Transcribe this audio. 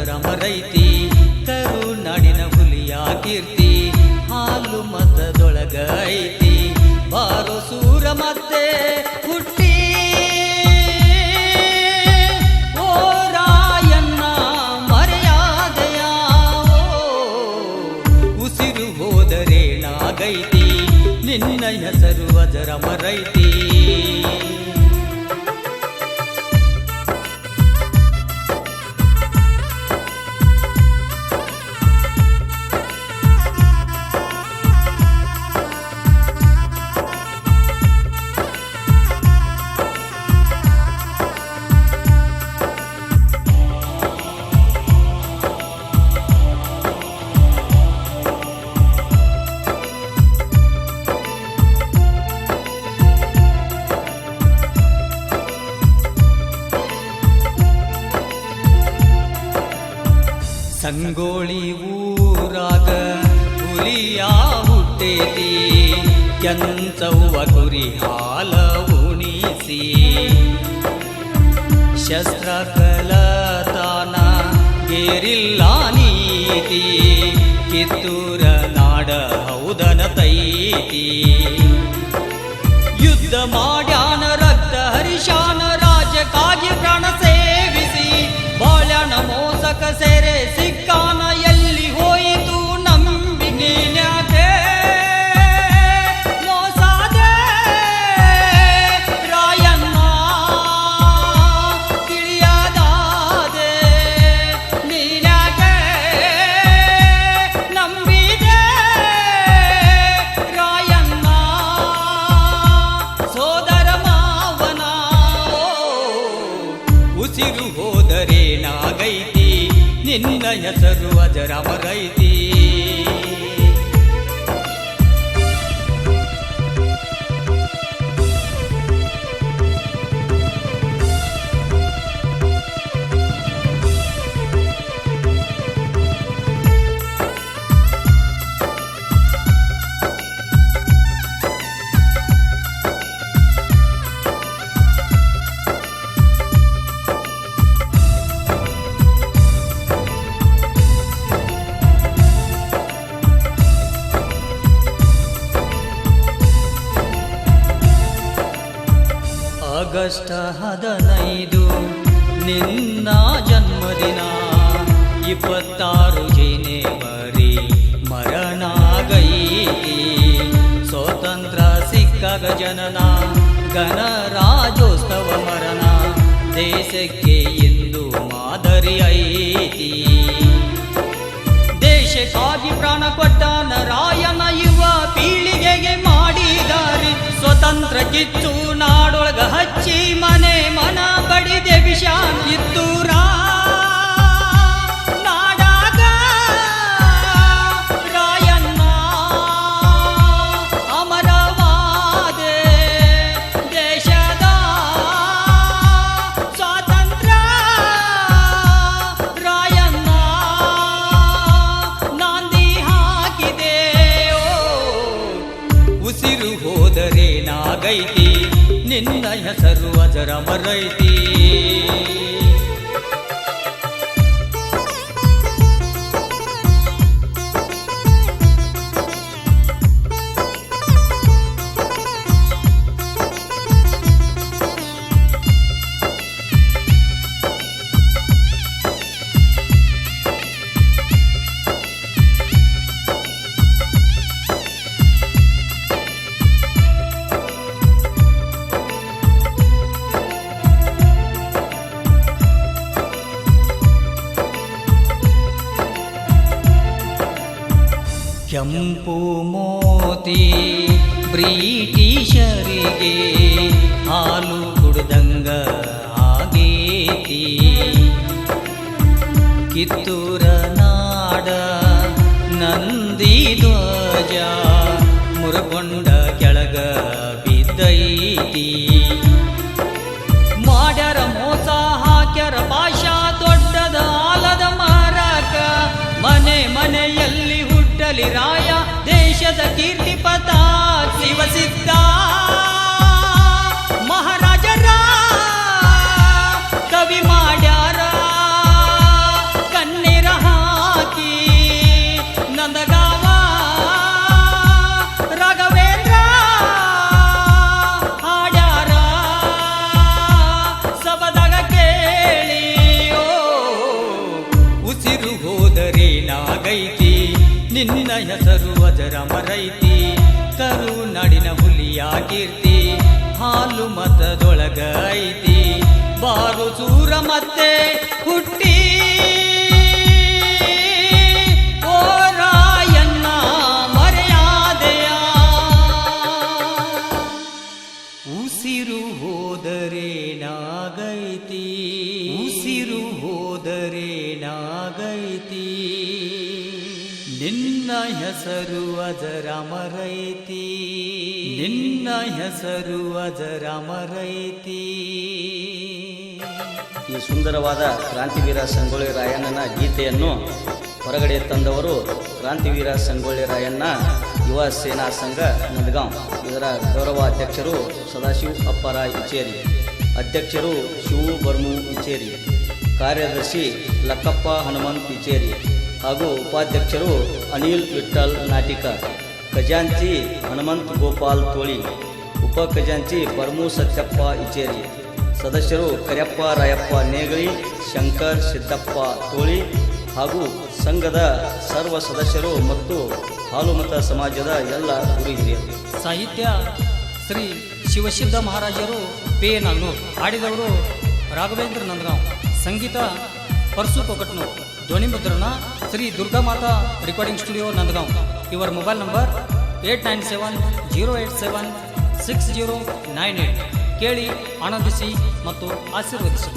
ಅಜರ ಮರೈತಿ ಕರುನಾಡಿನ ಹುಲಿಯ ಕೀರ್ತಿ, ಹಾಲು ಮತದೊಳಗೈತಿ ಬಾರೋ ಸೂರ ಮತ್ತೆ ಹುಟ್ಟಿ. ಓ ರಾಯಣ್ಣ, ಮರೆಯಾದಯ ಉಸಿರು ಹೋದರೆ ನಾಗೈತಿ, ನಿನ್ನ ಹೆಸರು ಅದರ ಮರೈತಿ ಸಂಗೋಳಿ ಊರಾಗ ಹುಲಿಯ ಹುಟ್ಟೇತಿ, ಕೆಂಚವ್ವ ಕುರಿ ಹಾಲ ಉಣಿಸಿ ಶಸ್ತ್ರ ಕಲತಾನ ಗೇರಿಲ್ಲ ನೀತಿ, ಕಿತ್ತೂರ ನಾಡ ಹೌದನ ತೈತಿ. ಯುದ್ಧ ಮಾಡ್ಯಾನ ರಕ್ತ ಹರಿಶಾನ, ರಾಜಕಾಗಿ ಪ್ರಾಣ ಉಸಿರು ಹೋದರೆ ನಾಗೈತಿ ನಿನ್ನ ಹೆಸರು ಅಜರ ಮರೈತಿ ಆಗಸ್ಟ್ ಹದಿನೈದು, ನಿನ್ನ ಜನ್ಮದಿನ. ಇಪ್ಪತ್ತಾರು ಜನವರಿ ಮರಣಾಗೈತಿ. ಸ್ವತಂತ್ರ ಸಿಕ್ಕಾಗ ಜನನ ಗಣರಾಜೋತ್ಸವ ಮರಣ. ದೇಶಕ್ಕೆ ಎಂದು ಮಾದರಿ ಐತಿ. ದೇಶಕ್ಕಾಗಿ ಪ್ರಾಣ ಕೊಟ್ಟ ನರಾಯಣ ಯುವ ಪೀಳಿಗೆಗೆ ಹೆಸರು ಅಜರ ಕೆಂಪು ಮೋತಿ ಬ್ರಿಟಿಷರಿಗೆ ಹಾಲು ಕುಡ್ದಂಗ ಆಗೇತಿ. ಕಿತ್ತೂರ ನಾಡ ನಂದಿ ಧ್ವಜ ಮುರುಗೊಂಡ ಕೆಳಗ ಬಿದ್ದೈತಿ. ಮಾಡ್ಯಾರ ಮೋಸ, ಹಾಕ್ಯಾರ ಭಾಷಾ aquí ನಿನ್ನ ಮರೈತಿ, ಕರು ಕರುನಾಡಿನ ಹುಲಿಯ ಕೀರ್ತಿ ಹಾಲು ಮತದೊಳಗ ಐತಿ, ಬಾರು ಚೂರ ಮತ್ತೆ ಹುಟ್ಟಿ. ಓ ರಾಯಣ್ಣ, ಮರೆಯಾದೆಯ. ಉಸಿರು ಹೋದರೆ ನಾಗೈತಿ, ಉಸಿರು ಹೋದರೆ ನಾಗೈತಿ. ಹೆಸರು ಅಜರಮರೈತಿ ನಿನ್ನ ಹೆಸರು ಅಜರಮರೈತಿ ಈ ಸುಂದರವಾದ ಕ್ರಾಂತಿವೀರ ಸಂಗೊಳ್ಳಿ ರಾಯಣ್ಣನ ಗೀತೆಯನ್ನು ಹೊರಗಡೆ ತಂದವರು ಕ್ರಾಂತಿವೀರ ಸಂಗೊಳ್ಳಿ ರಾಯಣ್ಣ, ಯುವ ಸೇನಾ ಸಂಘ ನಂದಗಾಂವ್ ಇದರ ಗೌರವ ಅಧ್ಯಕ್ಷರು ಸದಾಶಿವ ಅಪ್ಪರಾಯ್ ಇಚೇರಿ, ಅಧ್ಯಕ್ಷರು ಶಿವು ಬರ್ಮು ಇಚೇರಿ, ಕಾರ್ಯದರ್ಶಿ ಲಕ್ಕಪ್ಪ ಹನುಮಂತ್ ಇಚೇರಿ ಹಾಗೂ ಉಪಾಧ್ಯಕ್ಷರು ಅನಿಲ್ ವಿಠಲ್ ನಾಟಿಕ, ಖಜಾಂಚಿ ಹನುಮಂತ್ ಗೋಪಾಲ್ ತೋಳಿ, ಉಪ ಖಜಾಂಚಿ ಪರಮು ಸತ್ಯಪ್ಪ ಇಚೇರಿ, ಸದಸ್ಯರು ಕರಿಯಪ್ಪ ರಾಯಪ್ಪ ನೇಗಳಿ ಶಂಕರ್ ಸಿದ್ದಪ್ಪ ತೋಳಿ ಹಾಗೂ ಸಂಘದ ಸರ್ವ ಸದಸ್ಯರು ಮತ್ತು ಹಾಲುಮತ ಸಮಾಜದ ಎಲ್ಲ ಗುರು ಸಾಹಿತ್ಯ ಶ್ರೀ ಶಿವಸಿದ್ಧ ಮಹಾರಾಜರು ಪೇ ನಾನು ಹಾಡಿದವರು ರಾಘವೇಂದ್ರ ನಂದಗಾಂವ್, ಸಂಗೀತ ಪರಸು ಕೊಕಟ್ನೂರ್. ಧ್ವನಿ ಮುದ್ರಣ ಶ್ರೀ ದುರ್ಗಾ ಮಾತಾ ರೆಕಾರ್ಡಿಂಗ್ ಸ್ಟುಡಿಯೋ, ನಂದಗಾಂವ್. ಇವರ mobile number eight nine seven zero eight seven six zero nine eight. ಕೇಳಿ, ಆನಂದಿಸಿ ಮತ್ತು ಆಶೀರ್ವದಿಸಿ.